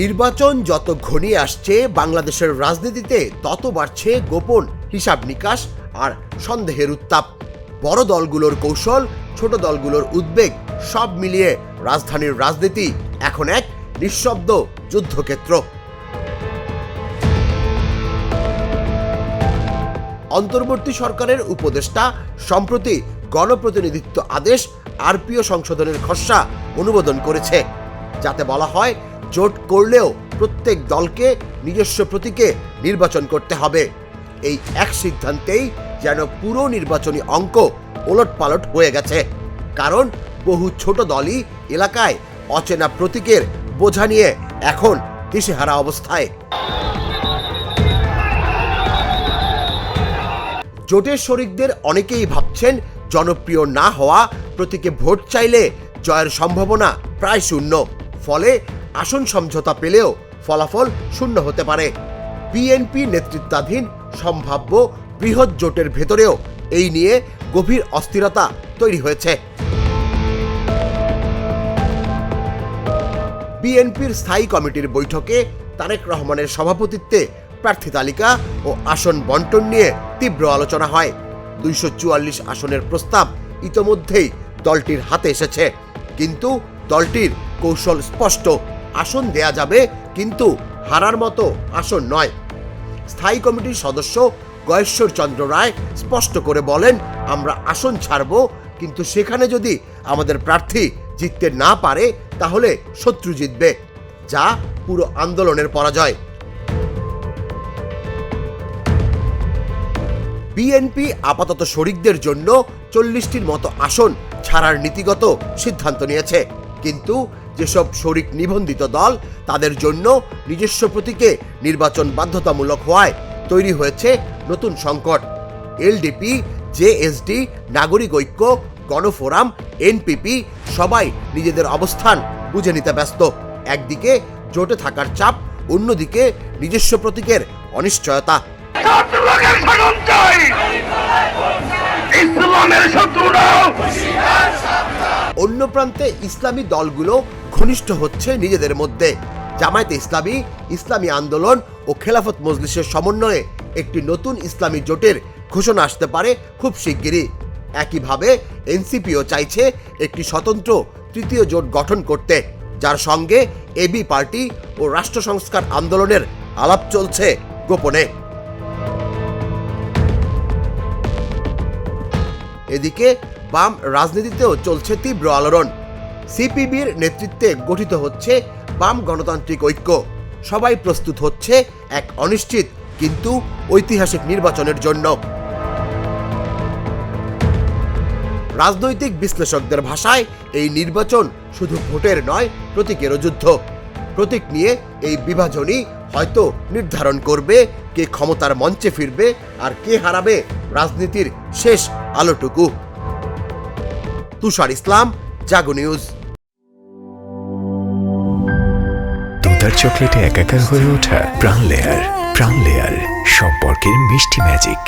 নির্বাচন যত ঘনিয়ে আসছে, বাংলাদেশের রাজনীতিতে তত বাড়ছে গোপন হিসাব নিকাশ আর সন্দেহের উত্তাপ। বড় দলগুলোর কৌশল, ছোট দলগুলোর উদ্বেগ, সব মিলিয়ে রাজধানীর রাজনীতি এখন এক নিঃশব্দ যুদ্ধক্ষেত্র। অন্তর্বর্তী সরকারের উপদেষ্টা, সম্প্রতি গণপ্রতিনিধিত্ব আদেশ আরপিও সংশোধনের খসড়া অনুমোদন করেছে। যাতে বলা হয় জোট করলেও প্রত্যেক দলকে নিজস্ব প্রতীকে নির্বাচন করতে হবে। এই এক সিদ্ধান্তেই যেন পুরো নির্বাচনী অঙ্ক ওলটপালট হয়ে গেছে। কারণ বহু ছোট দলই এলাকায় অচেনা প্রতীকের বোঝা নিয়ে এখন দিশেহারা অবস্থায়। জোটের শরিকদের অনেকেই ভাবছেন জনপ্রিয় না হওয়া প্রতীকে ভোট চাইলে জয়ের সম্ভাবনা প্রায় শূন্য। ফলে আসন সমঝোতা পেলেও ফলাফল শূন্য হতে পারে। বিএনপি নেতৃত্বাধীন সম্ভাব্য বৃহৎ জোটের ভেতরেও এই নিয়ে গভীর অস্থিরতা তৈরি হয়েছে। বিএনপির স্থায়ী কমিটির বৈঠকে তারেক রহমানের সভাপতিত্বে প্রার্থী তালিকা ও আসন বন্টন নিয়ে তীব্র আলোচনা হয়। দুইশো চুয়াল্লিশ আসনের প্রস্তাব ইতোমধ্যেই দলটির হাতে এসেছে। কিন্তু দলটির কৌশল স্পষ্ট। আসন দেয়া যাবে, কিন্তু হারার মতো আসন নয়। স্থায়ী কমিটির সদস্য গয়েশ্বর চন্দ্র রায় স্পষ্ট করে বলেন, আমরা আসন ছাড়ব, কিন্তু সেখানে যদি আমাদের প্রার্থী জিততে না পারে, তাহলে শত্রু জিতবে, যা পুরো আন্দোলনের পরাজয়। বিএনপি আপাতত শরিকদের জন্য চল্লিশটির মতো আসন ছাড়ার নীতিগত সিদ্ধান্ত নিয়েছে, কিন্তু যেসব শরিক নিবন্ধিত দল তাদের জন্য নিজস্ব প্রতীকে নির্বাচন বাধ্যতামূলক হওয়ায় তৈরি হয়েছে নতুন সংকট। এলডিপি, জেএসডি, নাগরিক ঐক্য, গণফোরাম, এনপিপি সবাই নিজেদের অবস্থান বুঝে নিতে ব্যস্ত। একদিকে জোটে থাকার চাপ, অন্যদিকে নিজস্ব প্রতীকের অনিশ্চয়তা। ইসলামের অন্য প্রান্তে ইসলামী দলগুলো ঘনিষ্ঠ হচ্ছে নিজেদের মধ্যে। জামায়াতে ইসলামী ইসলামী আন্দোলন ও খেলাফত মজলিসের সমন্বয়ে একটি নতুন ইসলামী জোটের ঘোষণা আসতে পারে খুব শিগগিরই। একইভাবে এনসিপিও চাইছে একটি স্বতন্ত্র তৃতীয় জোট গঠন করতে, যার সঙ্গে এবি পার্টি ও রাষ্ট্র সংস্কার আন্দোলনের আলাপ চলছে গোপনে। এদিকে বাম রাজনীতিতেও চলছে তীব্র আলোড়ন। সিপিবির নেতৃত্বে গঠিত হচ্ছে বাম গণতান্ত্রিক ঐক্য। সবাই প্রস্তুত হচ্ছে এক অনিশ্চিত কিন্তু ঐতিহাসিক নির্বাচনের জন্য। রাজনৈতিক বিশ্লেষকদের ভাষায় এই নির্বাচন শুধু ভোটের নয়, প্রতীকেরও যুদ্ধ। প্রতীক নিয়ে এই বিভাজনই হয়তো নির্ধারণ করবে কে ক্ষমতার মঞ্চে ফিরবে আর কে হারাবে রাজনীতির শেষ আলোটুকু। তুষার ইসলাম, জাগো নিউজ। দুধার চকলেটে একাকার হয়ে ওঠা প্রাণ লেয়ার প্রাণ লেয়ার সম্পর্কের মিষ্টি ম্যাজিক।